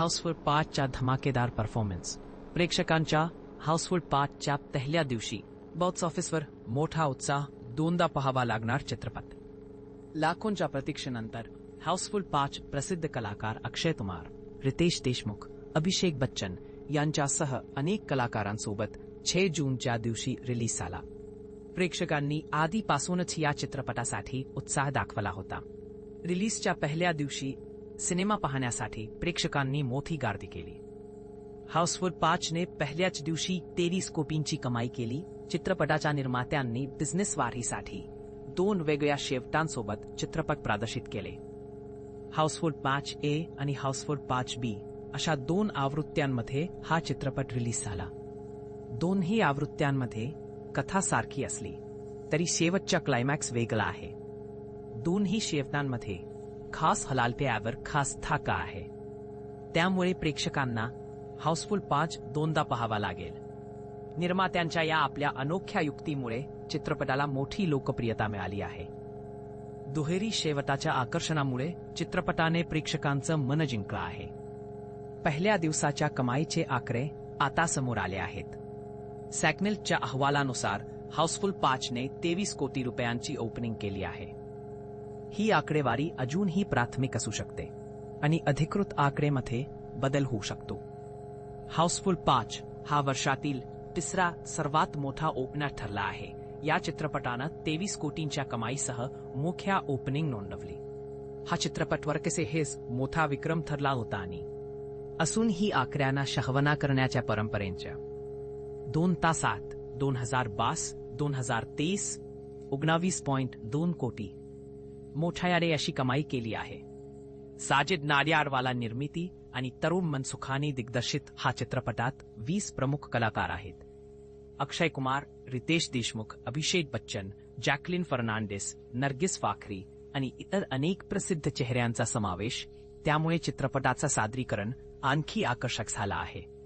House full पाचच्या धमाकेदार performance प्रेक्षकांच्या हाऊसफुल पाचच्या पहिल्या दिवशी बॉक्स ऑफिसवर मोठा उत्साह दोनदा पहावा लागणार चित्रपट. लाखोंच्या प्रतीक्षेनंतर हाऊसफुल पाच प्रसिद्ध कलाकार अक्षय कुमार रितेश देशमुख अभिषेक बच्चन यांच्यासह अनेक कलाकारांसोबत छे जूनच्या दिवशी रिलीज झाला. प्रेक्षकांनी आधीपासूनच या चित्रपटासाठी उत्साह दाखवला होता. रिलीजच्या पहिल्या दिवशी सिनेमा पाहण्यासाठी प्रेक्षकांनी मोठी गर्दी केली. हाऊसफुल पाचने पहिल्याच दिवशी तेवीस कोपींची कमाई केली. चित्रपटाच्या निर्मात्यांनी बिझनेस वाढीसाठी दोन वेगळ्या शेवटांसोबत चित्रपट प्रदर्शित केले. हाऊसफुल पाच ए आणि हाऊसफुल पाच बी अशा दोन आवृत्त्यांमध्ये हा चित्रपट रिलीज झाला. दोन्ही आवृत्त्यांमध्ये कथा सारखी असली तरी शेवटचा क्लायमॅक्स वेगळा आहे. दोन्ही शेवटांमध्ये खास हलालप्यावर खास थाका आहे. त्यामुळे प्रेक्षकांना हाऊसफुल पाच दोनदा पहावा लागेल. निर्मात्यांच्या या आपल्या अनोख्या युक्तीमुळे चित्रपटाला मोठी लोकप्रियता मिळाली आहे. दुहेरी शेवटाच्या आकर्षणामुळे चित्रपटाने प्रेक्षकांचं मन जिंकलं आहे. पहिल्या दिवसाच्या कमाईचे आकडे आता समोर आले आहेत. सॅकनेलच्या अहवालानुसार हाऊसफुल पाचने तेवीस कोटी रुपयांची ओपनिंग केली आहे. ही आकडेवारी अजूनही प्राथमिक असू शकते आणि अधिकृत आकडेमध्ये बदल होऊ शकतो. हाऊसफुल पाच हा वर्षातील तिसरा सर्वात मोठा ओपनर ठरला आहे. या चित्रपटानं तेवीस कोटींच्या कमाईसह मोठ्या ओपनिंग नोंदवली. हा चित्रपट वर्कसे हेच मोठा विक्रम ठरला होता आणि असून ही आकड्यांना शहवना करण्याच्या परंपरेच्या. दोन तासात दोन हजार बास दोन हजार तेवीस उगणावीस पॉइंट दोन कोटी मोठ्याने अशी कमाई केली आहे. साजिद नाडियाडवाला निर्मिती आणि तरुण मनसुखानी दिग्दर्शित हा चित्रपटात वीस प्रमुख कलाकार आहेत. अक्षय कुमार रितेश देशमुख अभिषेक बच्चन जॅकलिन फर्नांडिस नर्गिस फाखरी आणि इतर अनेक प्रसिद्ध चेहऱ्यांचा समावेश त्यामुळे चित्रपटाचं सादरीकरण आणखी आकर्षक झाला आहे.